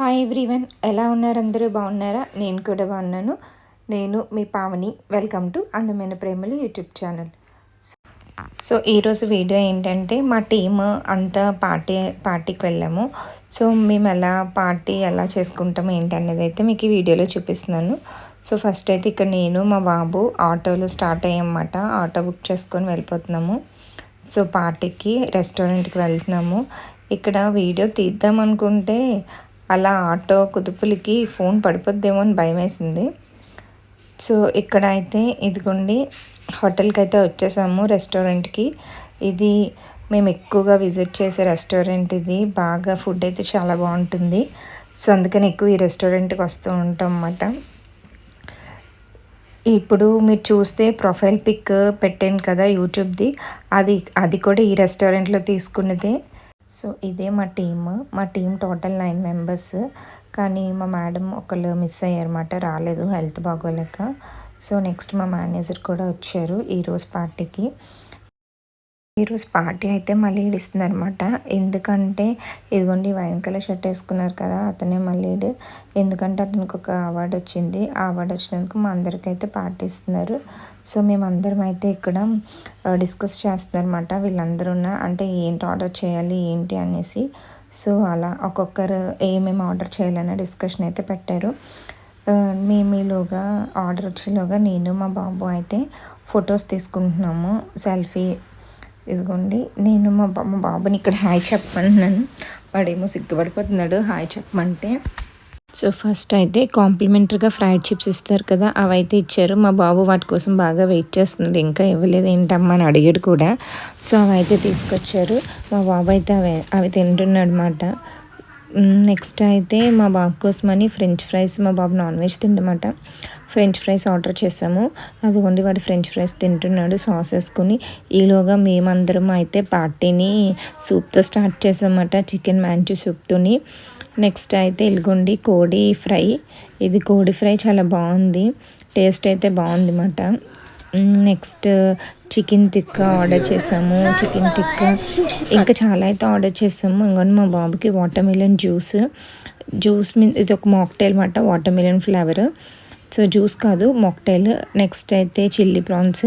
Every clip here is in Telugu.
హాయ్ ఎవ్రీవన్ ఎలా ఉన్నారు? అందరూ బాగున్నారా? నేను కూడా బాగున్నాను. నేను మీ Pavani. Welcome to Andamaina Premalu YouTube channel. So ఈరోజు వీడియో ఏంటంటే మా టీమ్ అంతా పార్టీ పార్టీకి వెళ్ళాము. సో మేము ఎలా పార్టీ ఎలా చేసుకుంటాము ఏంటి అనేది అయితే మీకు ఈ వీడియోలో చూపిస్తున్నాను. సో ఫస్ట్ అయితే ఇక్కడ నేను మా బాబు ఆటోలో స్టార్ట్ అయ్యామన్నమాట. ఆటో బుక్ చేసుకొని వెళ్ళిపోతున్నాము. సో పార్టీకి రెస్టారెంట్కి వెళ్తున్నాము. ఇక్కడ వీడియో తీద్దాం అనుకుంటే అలా ఆటో కుదుపులకి ఫోన్ పడిపోద్దేమో అని భయం వేసింది సో ఇక్కడ అయితే ఇదిగోండి హోటల్కి అయితే వచ్చేసాము రెస్టారెంట్కి. ఇది మేము ఎక్కువగా విజిట్ చేసే రెస్టారెంట్ ఇది. బాగా ఫుడ్ అయితే చాలా బాగుంటుంది. సో అందుకని ఎక్కువ ఈ రెస్టారెంట్కి వస్తూ ఉంటాం అన్నమాట. ఇప్పుడు మీరు చూస్తే ప్రొఫైల్ పిక్ పెట్టాను కదా యూట్యూబ్ది. అది అది కూడా ఈ రెస్టారెంట్లో తీసుకున్నదే. సో ఇదే మా టీమ్. మా టీం టోటల్ నైన్ మెంబర్స్. కానీ మా మేడం ఒకళ్ళు మిస్ అయ్యారన్నమాట రాలేదు హెల్త్ బాగోలేక. సో నెక్స్ట్ మా మేనేజర్ కూడా వచ్చారు ఈరోజు పార్టీకి. ఈరోజు పార్టీ అయితే మళ్ళీ అనమాట ఎందుకంటే ఇదిగోండి వైన్ కలర్ షర్ట్ వేసుకున్నారు కదా అతనే మళ్ళీ ఎందుకంటే అతనికి ఒక అవార్డు వచ్చింది. ఆ అవార్డు వచ్చినందుకు మా అందరికైతే పార్టీ ఇస్తున్నారు. సో మేమందరం అయితే ఇక్కడ డిస్కస్ చేస్తున్నారన్నమాట. వీళ్ళందరూ అంటే ఏంటి ఆర్డర్ చేయాలి ఏంటి అనేసి. సో అలా ఒక్కొక్కరు ఏమేమి ఆర్డర్ చేయాలనే డిస్కషన్ అయితే పెట్టారు. మేము ఈలోగా ఆర్డర్ వచ్చేలోగా నేను మా బాబు అయితే ఫొటోస్ తీసుకుంటున్నాము. సెల్ఫీ ఇదిగోండి నేను మా మా బాబుని ఇక్కడ హాయ్ చెప్పమంటున్నాను వాడేమో సిగ్గుపడిపోతున్నాడు హాయ్ చెప్పమంటే. సో ఫస్ట్ అయితే కాంప్లిమెంటరీగా ఫ్రైడ్ చిప్స్ ఇస్తారు కదా అవి అయితే ఇచ్చారు. మా బాబు వాటి కోసం బాగా వెయిట్ చేస్తున్నాడు ఇంకా ఇవ్వలేదు ఏంటమ్మా అని అడిగాడు కూడా. సో అవి అయితే తీసుకొచ్చారు. మా బాబు అయితే అవి అవి తింటున్నాడు అనమాట నెక్స్ట్ అయితే మా బాబు కోసమని ఫ్రెంచ్ ఫ్రైస్ మా బాబు నాన్ వెజ్ తిండమాట. ఫ్రెంచ్ ఫ్రైస్ ఆర్డర్ చేసాము. అదిగోండి వాడు ఫ్రెంచ్ ఫ్రైస్ తింటున్నాడు. సాస్ వేసుకుని ఈలోగా మేమందరం అయితే పార్టీని సూప్తో స్టార్ట్ చేసామన్నమాట చికెన్ మ్యాంచు సూప్తోని. నెక్స్ట్ అయితే ఇల్గొండి కోడి ఫ్రై. ఇది కోడి ఫ్రై చాలా బాగుంది. టేస్ట్ అయితే బాగుంది అన్నమాట నెక్స్ట్ చికెన్ టిక్కా ఆర్డర్ చేసాము. చికెన్ టిక్కా ఇంకా చాలా అయితే ఆర్డర్ చేసాము. ఇంకొని మా బాబుకి వాటర్ మిలన్ జ్యూస్. జ్యూస్ మీ ఇది ఒక మాక్టైల్ అనమాట watermelon flavour. So juice కాదు మాక్టైల్. నెక్స్ట్ అయితే chilli prawns.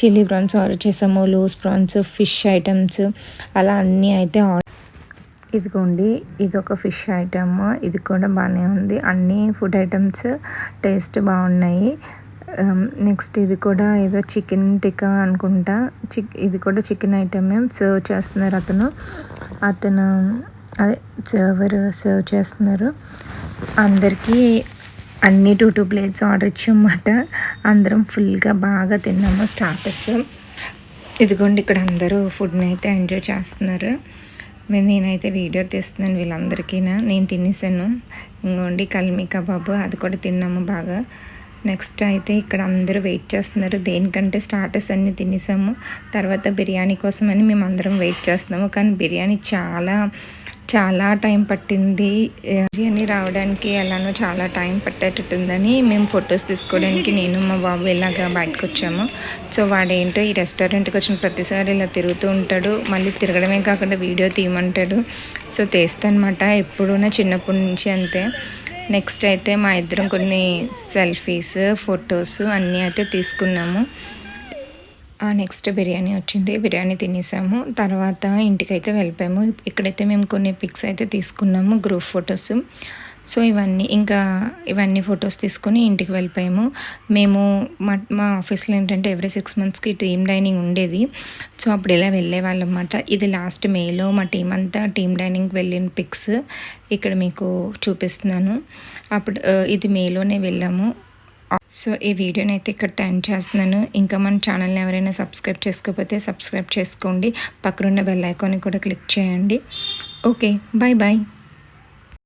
Chilli prawns order చేసాము. Loose prawns fish items. అలా అన్నీ అయితే ఆర్డర్ ఇదిగోండి ఇది ఒక ఫిష్ ఐటమ్. ఇది కూడా బాగానే ఉంది. అన్ని ఫుడ్ ఐటమ్స్ టేస్ట్ బాగున్నాయి. Um, నెక్స్ట్ ఇది కూడా ఏదో చికెన్ టిక్కా అనుకుంటా. చిక్ ఇది కూడా చికెన్ ఐటమే సర్వ్ చేస్తున్నారు అతను. అతను అదే సర్వర్ సర్వ్ చేస్తున్నారు. అందరికీ అన్ని టూ టూ ప్లేట్స్ ఆర్డర్ ఇచ్చామన్నమాట. అందరం ఫుల్గా బాగా తిన్నాము స్టార్టర్స్ ఇదిగోండి ఇక్కడ అందరూ ఫుడ్ని అయితే ఎంజాయ్ చేస్తున్నారు. నేనైతే వీడియో తీస్తున్నాను వీళ్ళందరికీ నేను తినేసాను. ఇంకోండి కల్మీ కబాబు అది కూడా తిన్నాము బాగా. నెక్స్ట్ అయితే ఇక్కడ అందరూ వెయిట్ చేస్తున్నారు. దేనికంటే స్టార్టర్స్ అన్నీ తినేసాము. తర్వాత బిర్యానీ కోసమని మేము అందరం వెయిట్ చేస్తున్నాము. కానీ బిర్యానీ చాలా చాలా టైం పట్టింది. బిర్యానీ రావడానికి ఎలానో చాలా టైం పట్టేటట్టుందని మేము ఫొటోస్ తీసుకోవడానికి నేను మా బాబు ఇలాగా బయటకు వచ్చాము సో వాడేంటో ఈ రెస్టారెంట్కి వచ్చిన ప్రతిసారి ఇలా తిరుగుతూ ఉంటాడు. మళ్ళీ తిరగడమే కాకుండా వీడియో తీయమంటాడు. సో తీస్తానమాట. ఎప్పుడూ చిన్నప్పటి నుంచి అంతే. నెక్స్ట్ అయితే మా ఇద్దరం కొన్ని సెల్ఫీస్ ఫొటోస్ అన్నీ అయితే తీసుకున్నాము. నెక్స్ట్ బిర్యానీ వచ్చింది. బిర్యానీ తినేసాము. తర్వాత ఇంటికైతే వెళ్ళిపోయాము. ఇక్కడైతే మేము కొన్ని పిక్స్ అయితే తీసుకున్నాము గ్రూప్ ఫొటోస్ సో ఇవన్నీ ఇంకా ఇవన్నీ ఫొటోస్ తీసుకొని ఇంటికి వెళ్ళిపోయాము. మేము మా మా ఆఫీస్లో ఏంటంటే ఎవ్రీ సిక్స్ మంత్స్కి టీమ్ డైనింగ్ ఉండేది. సో అప్పుడు ఇలా వెళ్ళేవాళ్ళం అనమాట ఇది లాస్ట్ మేలో మా టీం అంతా టీమ్ డైనింగ్కి వెళ్ళిన పిక్స్ ఇక్కడ మీకు చూపిస్తున్నాను. అప్పుడు ఇది మేలోనే వెళ్ళాము. సో ఈ వీడియోని అయితే ఇక్కడ థ్యాంక్ చేస్తున్నాను. ఇంకా మన ఛానల్ని ఎవరైనా సబ్స్క్రైబ్ చేసుకోకపోతే సబ్స్క్రైబ్ చేసుకోండి. పక్కనున్న బెల్ ఐకాన్ని కూడా క్లిక్ చేయండి. Okay bye bye